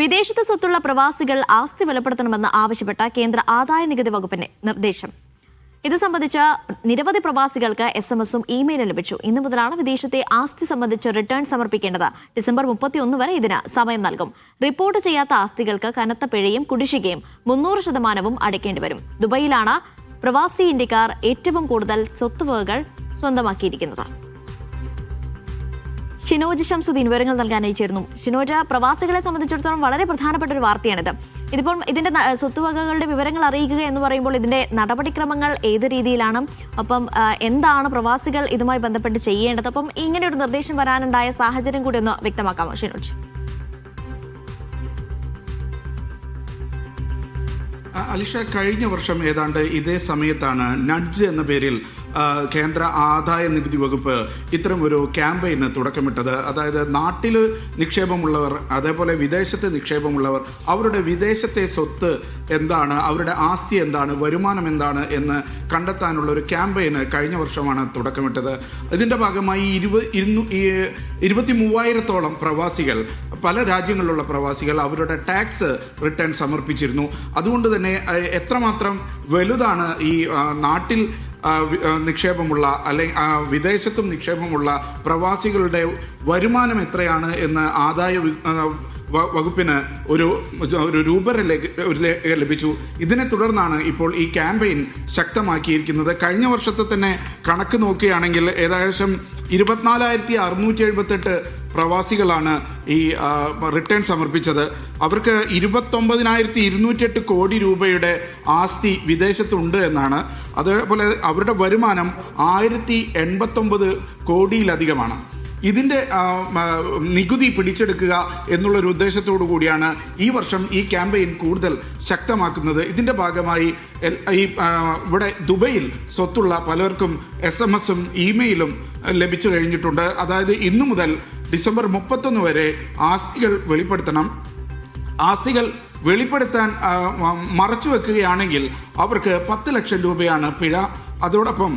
വിദേശത്ത് സ്വത്തുള്ള പ്രവാസികൾ ആസ്തി വെളിപ്പെടുത്തണമെന്ന് ആവശ്യപ്പെട്ട കേന്ദ്ര ആദായ നികുതി വകുപ്പിന്റെ നിർദ്ദേശം. ഇത് സംബന്ധിച്ച നിരവധി പ്രവാസികൾക്ക് എസ് എം എസും ഇമെയിലും ലഭിച്ചു. ഇന്നു മുതലാണ് വിദേശത്തെ ആസ്തി സംബന്ധിച്ച് റിട്ടേൺ സമർപ്പിക്കേണ്ടത്. ഡിസംബർ മുപ്പത്തിയൊന്ന് വരെ ഇതിന് സമയം നൽകും. റിപ്പോർട്ട് ചെയ്യാത്ത ആസ്തികൾക്ക് കനത്ത പിഴയും കുടിശ്ശികയും മുന്നൂറ് ശതമാനവും അടയ്ക്കേണ്ടി വരും. ദുബൈയിലാണ് പ്രവാസി ഇന്ത്യക്കാർ ഏറ്റവും കൂടുതൽ സ്വത്തുവകകൾ സ്വന്തമാക്കിയിരിക്കുന്നത്. ഷിനോജ് ഷംസുദ്ദീൻ വിവരങ്ങൾ നൽകാനായി ചേരുന്നു ഷിനോജ പ്രവാസികളെ സംബന്ധിച്ചിടത്തോളം വളരെ പ്രധാനപ്പെട്ട ഒരു വാർത്തയാണിത്. ഇതിപ്പോൾ ഇതിന്റെ സ്വത്തുവകകളുടെ വിവരങ്ങൾ അറിയിക്കുക എന്ന് പറയുമ്പോൾ ഇതിന്റെ നടപടിക്രമങ്ങൾ ഏത് രീതിയിലാണ്? അപ്പം എന്താണ് പ്രവാസികൾ ഇതുമായി ബന്ധപ്പെട്ട് ചെയ്യേണ്ടത്? അപ്പം ഇങ്ങനെ ഒരു നിർദ്ദേശം വരാനുണ്ടായ സാഹചര്യം കൂടി ഒന്ന് വ്യക്തമാക്കാമോ ഷിനോജ്? അലിഷ കഴിഞ്ഞ വർഷം ഏതാണ്ട് ഇതേ സമയത്താണ് നഡ്ജ് എന്ന പേരിൽ കേന്ദ്ര ആദായ നികുതി വകുപ്പ് ഇത്തരം ഒരു ക്യാമ്പയിന് തുടക്കമിട്ടത്. അതായത് നാട്ടിൽ നിക്ഷേപമുള്ളവർ അതേപോലെ വിദേശത്ത് നിക്ഷേപമുള്ളവർ അവരുടെ വിദേശത്തെ സ്വത്ത് എന്താണ് അവരുടെ ആസ്തി എന്താണ് വരുമാനം എന്താണ് എന്ന് കണ്ടെത്താനുള്ള ഒരു ക്യാമ്പയിന് കഴിഞ്ഞ വർഷമാണ് തുടക്കമിട്ടത്. ഇതിന്റെ ഭാഗമായി ഇരുപത് ഇരുന്നൂ ഇരുപത്തി മൂവായിരത്തോളം പ്രവാസികൾ പല രാജ്യങ്ങളിലുള്ള പ്രവാസികൾ അവരുടെ ടാക്സ് റിട്ടേൺ സമർപ്പിച്ചിരുന്നു. അതുകൊണ്ട് തന്നെ എത്രമാത്രം വലുതാണ് ഈ നാട്ടിൽ നിക്ഷേപമുള്ള അല്ലെങ്കിൽ വിദേശത്തും നിക്ഷേപമുള്ള പ്രവാസികളുടെ വരുമാനം എത്രയാണ് എന്ന് ആദായ വകുപ്പിന് ഒരു ഒരു രൂപര ലഭിച്ചു. ഇതിനെ തുടർന്നാണ് ഇപ്പോൾ ഈ ക്യാമ്പയിൻ ശക്തമാക്കിയിരിക്കുന്നത്. കഴിഞ്ഞ വർഷത്തെ തന്നെ കണക്ക് നോക്കുകയാണെങ്കിൽ ഏകദേശം ഇരുപത്തിനാലായിരത്തി അറുന്നൂറ്റി എഴുപത്തെട്ട് പ്രവാസികളാണ് ഈ റിട്ടേൺ സമർപ്പിച്ചത്. അവർക്ക് ഇരുപത്തൊമ്പതിനായിരത്തി ഇരുന്നൂറ്റിയെട്ട് കോടി രൂപയുടെ ആസ്തി വിദേശത്തുണ്ട് എന്നാണ്. അതേപോലെ അവരുടെ വരുമാനം ആയിരത്തി എൺപത്തൊമ്പത് കോടിയിലധികമാണ് ഇതിന്റെ നികുതി പിടിച്ചെടുക്കുക എന്നുള്ളൊരു ഉദ്ദേശത്തോടു കൂടിയാണ് ഈ വർഷം ഈ ക്യാമ്പയിൻ കൂടുതൽ ശക്തമാക്കുന്നത്. ഇതിന്റെ ഭാഗമായി ഈ ഇവിടെ ദുബൈയിൽ സ്വത്തുള്ള പലർക്കും എസ് എം എസും ഇമെയിലും ലഭിച്ചു കഴിഞ്ഞിട്ടുണ്ട്. അതായത് ഇന്നു മുതൽ ഡിസംബർ മുപ്പത്തൊന്ന് വരെ ആസ്തികൾ വെളിപ്പെടുത്തണം. ആസ്തികൾ വെളിപ്പെടുത്താൻ മറച്ചു വെക്കുകയാണെങ്കിൽ അവർക്ക് പത്ത് ലക്ഷം രൂപയാണ് പിഴ. അതോടൊപ്പം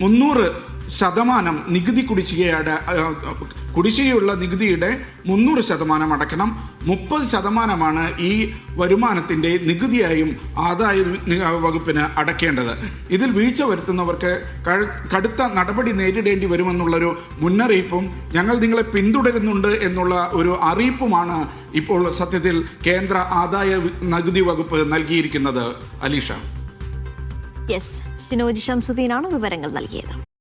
മുന്നൂറ് ശതമാനം നികുതി കുടിശ്ശികയുടെ കുടിശ്ശികയുള്ള നികുതിയുടെ മുന്നൂറ് ശതമാനം അടക്കണം മുപ്പത് ശതമാനമാണ് ഈ വരുമാനത്തിന്റെ നികുതിയായും ആദായ വകുപ്പിന് അടയ്ക്കേണ്ടത്. ഇതിൽ വീഴ്ച വരുത്തുന്നവർക്ക് കടുത്ത നടപടി നേരിടേണ്ടി വരുമെന്നുള്ളൊരു മുന്നറിയിപ്പും ഞങ്ങൾ നിങ്ങളെ പിന്തുടരുന്നുണ്ട് എന്നുള്ള ഒരു അറിയിപ്പുമാണ് ഇപ്പോൾ സത്യത്തിൽ കേന്ദ്ര ആദായ നികുതി വകുപ്പ് നൽകിയിരിക്കുന്നത്. അലീഷ. യെസ് ഷിനോജ് ഷംസുദ്ദീനാണ് വിവരങ്ങൾ നൽകിയത്.